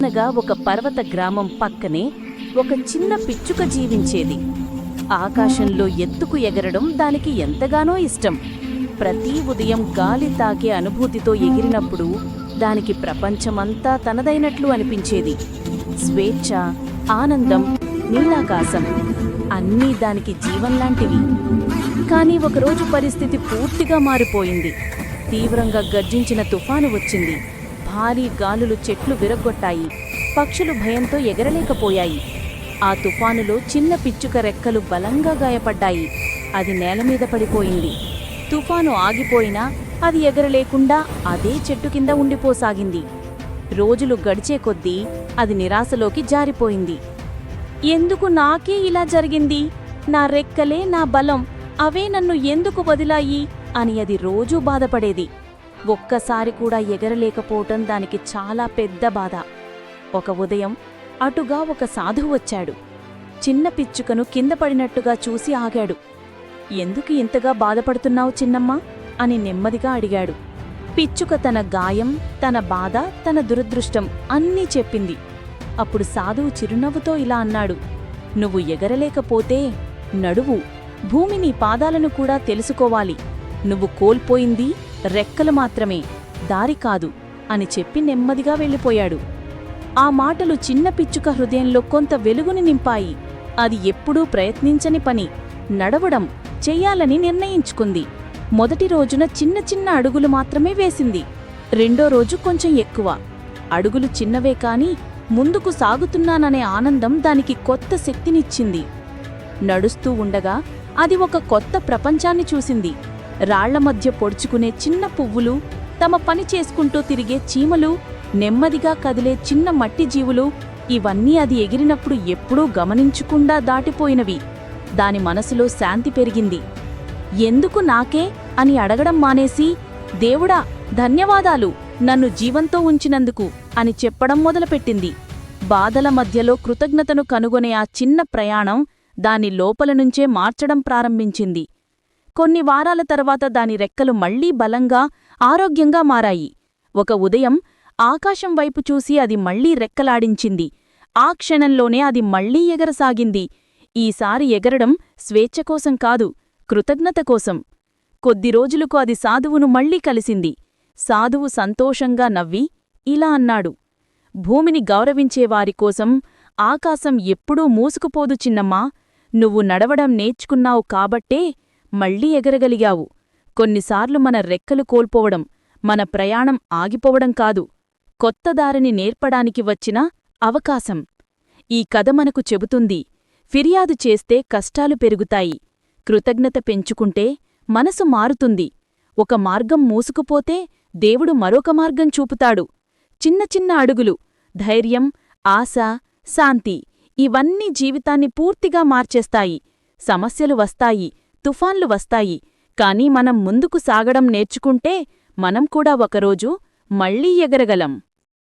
అనగా ఒక పర్వత గ్రామం పక్కనే ఒక చిన్న పిచ్చుక జీవించేది. ఆకాశంలో ఎత్తుకు ఎగరడం దానికి ఎంతగానో ఇష్టం. ప్రతి ఉదయం గాలి తాకే అనుభూతితో ఎగిరినప్పుడు దానికి ప్రపంచమంతా తనదైనట్లు అనిపించేది. స్వేచ్ఛ ఆనందం నీలాకాశం అన్నీ దానికి జీవంలాంటివి. కానీ ఒకరోజు పరిస్థితి పూర్తిగా మారిపోయింది. తీవ్రంగా గర్జించిన తుఫాను వచ్చింది. భారీ గాలులు చెట్లు విరగ్గొట్టాయి. పక్షులు భయంతో ఎగరలేకపోయాయి. ఆ తుఫానులో చిన్న పిచ్చుక రెక్కలు బలంగా గాయపడ్డాయి. అది నేల మీద పడిపోయింది. తుఫాను ఆగిపోయినా అది ఎగరలేకుండా అదే చెట్టు కింద ఉండిపోసాగింది. రోజులు గడిచే కొద్దీ అది నిరాశలోకి జారిపోయింది. ఎందుకు నాకే ఇలా జరిగింది? నా రెక్కలే నా బలం. అవే నన్ను ఎందుకు వదిలాయి? అని అది రోజూ బాధపడేది. ఒక్కసారి కూడా ఎగరలేకపోవటం దానికి చాలా పెద్ద బాధ. ఒక ఉదయం అటుగా ఒక సాధువు వచ్చాడు. చిన్న పిచ్చుకను కింద పడినట్టుగా చూసి ఆగాడు. ఎందుకు ఇంతగా బాధపడుతున్నావు చిన్నమ్మా? అని నెమ్మదిగా అడిగాడు. పిచ్చుక తన గాయం తన బాధ తన దురదృష్టం అన్నీ చెప్పింది. అప్పుడు సాధువు చిరునవ్వుతో ఇలా అన్నాడు. నువ్వు ఎగరలేకపోతే నడువు. భూమి నీ పాదాలను కూడా తెలుసుకోవాలి. నువ్వు కోల్పోయింది రెక్కలు మాత్రమే దారి కాదు అని చెప్పి నెమ్మదిగా వెళ్ళిపోయాడు. ఆ మాటలు చిన్న పిచ్చుక హృదయంలో కొంత వెలుగుని నింపాయి. అది ఎప్పుడూ ప్రయత్నించని పని నడవడం చెయ్యాలని నిర్ణయించుకుంది. మొదటి రోజున చిన్న చిన్న అడుగులు మాత్రమే వేసింది. రెండో రోజు కొంచెం ఎక్కువ. అడుగులు చిన్నవే కాని ముందుకు సాగుతున్నాననే ఆనందం దానికి కొత్త శక్తినిచ్చింది. నడుస్తూ ఉండగా అది ఒక కొత్త ప్రపంచాన్ని చూసింది. రాళ్ళ మధ్య పొడుచుకునే చిన్న పువ్వులు తమ పని చేసుకుంటూ తిరిగే చీమలు నెమ్మదిగా కదిలే చిన్న మట్టి జీవులు ఇవన్నీ అది ఎగిరినప్పుడు ఎప్పుడూ గమనించకుండా దాటిపోయినవి. దాని మనసులో శాంతి పెరిగింది. ఎందుకు నాకే? అని అడగడం మానేసి దేవుడా ధన్యవాదాలు. నన్ను జీవంతో ఉంచినందుకు అని చెప్పడం మొదలుపెట్టింది. బాధల మధ్యలో కృతజ్ఞతను కనుగొనే ఆ చిన్న ప్రయాణం దాని లోపల నుంచే మార్చడం ప్రారంభించింది. కొన్ని వారాల తర్వాత దాని రెక్కలు మళ్ళీ బలంగా ఆరోగ్యంగా మారాయి. ఒక ఉదయం ఆకాశం వైపు చూసి అది మళ్ళీ రెక్కలాడించింది. ఆ క్షణంలోనే అది మళ్ళీ ఎగరసాగింది. ఈసారి ఎగరడం స్వేచ్ఛ కోసం కాదు కృతజ్ఞత కోసం. కొద్ది రోజులకు అది సాధువును మళ్ళీ కలిసింది. సాధువు సంతోషంగా నవ్వి ఇలా అన్నాడు. భూమిని గౌరవించేవారికోసం ఆకాశం ఎప్పుడూ మూసుకుపోదు చిన్నమ్మా. నువ్వు నడవడం నేర్చుకున్నావు కాబట్టే మళ్ళీ ఎగరగలిగావు. కొన్నిసార్లు మన రెక్కలు కోల్పోవడం మన ప్రయాణం ఆగిపోవడం కాదు. కొత్త దారిని నేర్పడానికి వచ్చిన అవకాశం. ఈ కథ మనకు చెబుతుంది ఫిర్యాదు చేస్తే కష్టాలు పెరుగుతాయి. కృతజ్ఞత పెంచుకుంటే మనసు మారుతుంది. ఒక మార్గం మూసుకుపోతే దేవుడు మరొక మార్గం చూపుతాడు. చిన్న చిన్న అడుగులు ధైర్యం ఆశ శాంతి ఇవన్నీ జీవితాన్ని పూర్తిగా మార్చేస్తాయి. సమస్యలు వస్తాయి తుఫాన్లు వస్తాయి. కాని మనం ముందుకు సాగడం నేర్చుకుంటే మనం కూడా ఒకరోజు మళ్ళీ ఎగరగలం.